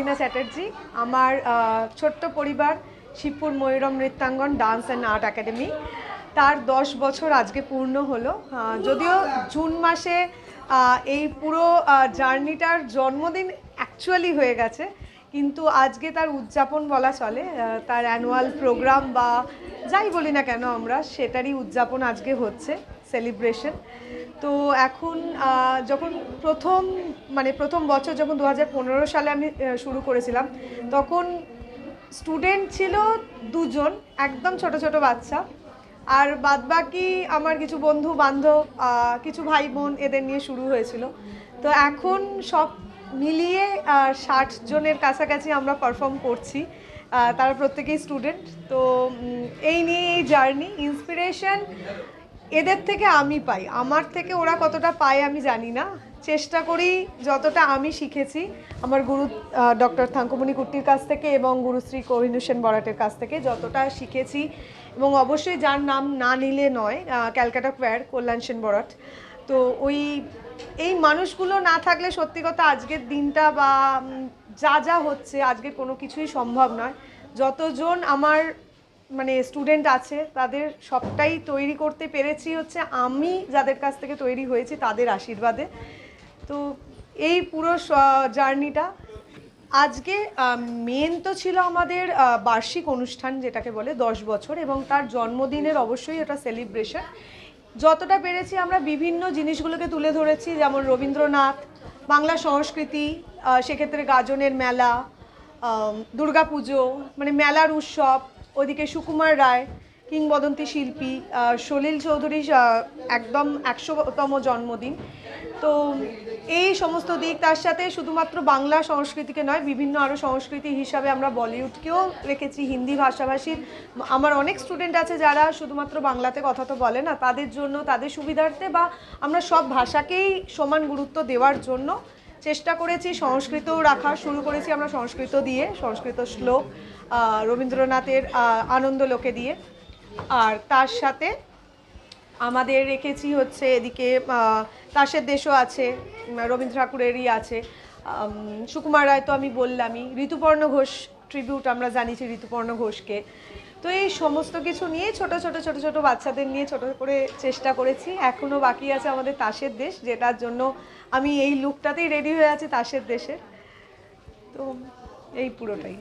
অপর্ণা চ্যাটার্জি, আমার ছোট্ট পরিবার, Shibpur Mayuram Nrityangan dance and art academy. তার দশ বছর আজকে পূর্ণ হলো। যদিও জুন মাসে এই পুরো জার্নিটার জন্মদিন অ্যাকচুয়ালি হয়ে গেছে, কিন্তু আজকে তার উদযাপন বলা চলে। তার অ্যানুয়াল প্রোগ্রাম বা যাই বলি না কেন আমরা, সেটারই উদযাপন আজকে হচ্ছে সেলিব্রেশন তো এখন যখন প্রথম মানে প্রথম বছর যখন দু হাজার পনেরো সালে আমি শুরু করেছিলাম, তখন স্টুডেন্ট ছিল দুজন, একদম ছোট ছোট বাচ্চা। আর বাদবাকি আমার কিছু বন্ধু, বান্ধব কিছু ভাই বোন এদের নিয়ে শুরু হয়েছিল। তো এখন সব মিলিয়ে ষাট জনের কাছাকাছি আমরা পারফর্ম করছি তারা প্রত্যেকেই স্টুডেন্ট তো এই নিয়ে এই জার্নি ইন্সপিরেশন এদের থেকে আমি পাই। আমার থেকে ওরা কতটা পায় আমি জানি না। চেষ্টা করি যতটা আমি শিখেছি। আমার গুরু ডক্টর থাঙ্কুমণি কুট্টির কাছ থেকে এবং গুরুশ্রী কোহিনু সেন বরাটের কাছ থেকে যতটা শিখেছি এবং অবশ্যই যার নাম না নিলে নয় ক্যালকাটা কোয়ার কল্যাণ সেন বরাট। তো ওই, এই মানুষগুলো না থাকলে সত্যি কথা আজকের দিনটা বা যা যা হচ্ছে আজকে কোনো কিছুই সম্ভব নয়। যতজন আমার মানে স্টুডেন্ট আছে, তাদের সবটাই তৈরি করতে পেরেছি হচ্ছে আমি যাদের কাছ থেকে তৈরি হয়েছি তাদের আশীর্বাদে। তো এই পুরো জার্নিটা আজকে মেন তো ছিল আমাদের বার্ষিক অনুষ্ঠান যেটাকে বলে দশ বছর এবং তার জন্মদিনের অবশ্যই এটা সেলিব্রেশন যতটা পেরেছি আমরা বিভিন্ন জিনিসগুলোকে তুলে ধরেছি, যেমন রবীন্দ্রনাথ, বাংলা সংস্কৃতি সেক্ষেত্রে গাজনের মেলা দুর্গাপুজো মানে মেলার উৎসব ওদিকে সুকুমার রায়, কিংবদন্তি শিল্পী সলিল চৌধুরী একদম একশোতম জন্মদিন। তো এই সমস্ত দিক, তার সাথে শুধুমাত্র বাংলা সংস্কৃতিকে নয়, বিভিন্ন আরও সংস্কৃতি হিসাবে আমরা বলিউডকেও রেখেছি, হিন্দি ভাষাভাষীর। আমার অনেক স্টুডেন্ট আছে যারা শুধুমাত্র বাংলাতে কথা তো বলে না, তাদের জন্য, তাদের সুবিধার্থে বা আমরা সব ভাষাকেই সমান গুরুত্ব দেওয়ার জন্য চেষ্টা করেছি, সংস্কৃত রাখা শুরু করেছি আমরা সংস্কৃত দিয়ে, সংস্কৃত শ্লোক রবীন্দ্রনাথের আনন্দ লোকে দিয়ে। আর তার সাথে আমাদের রেখেছি হচ্ছে এদিকে তাসের দেশও আছে, রবীন্দ্র ঠাকুরেরই আছে। সুকুমার রায় তো আমি বললামই, ঋতুপর্ণ ঘোষ ট্রিবিউট আমরা জানিছি ঋতুপর্ণ ঘোষকে। তো এই সমস্ত কিছু নিয়ে ছোট ছোট ছোট ছোট বাচ্চাদের নিয়ে ছোট করে চেষ্টা করেছি। এখনও বাকি আছে আমাদের তাসের দেশ, যেটার জন্য আমি এই লুকটাতেই রেডি হয়ে আছি তাসের দেশের। তো এই পুরোটাই।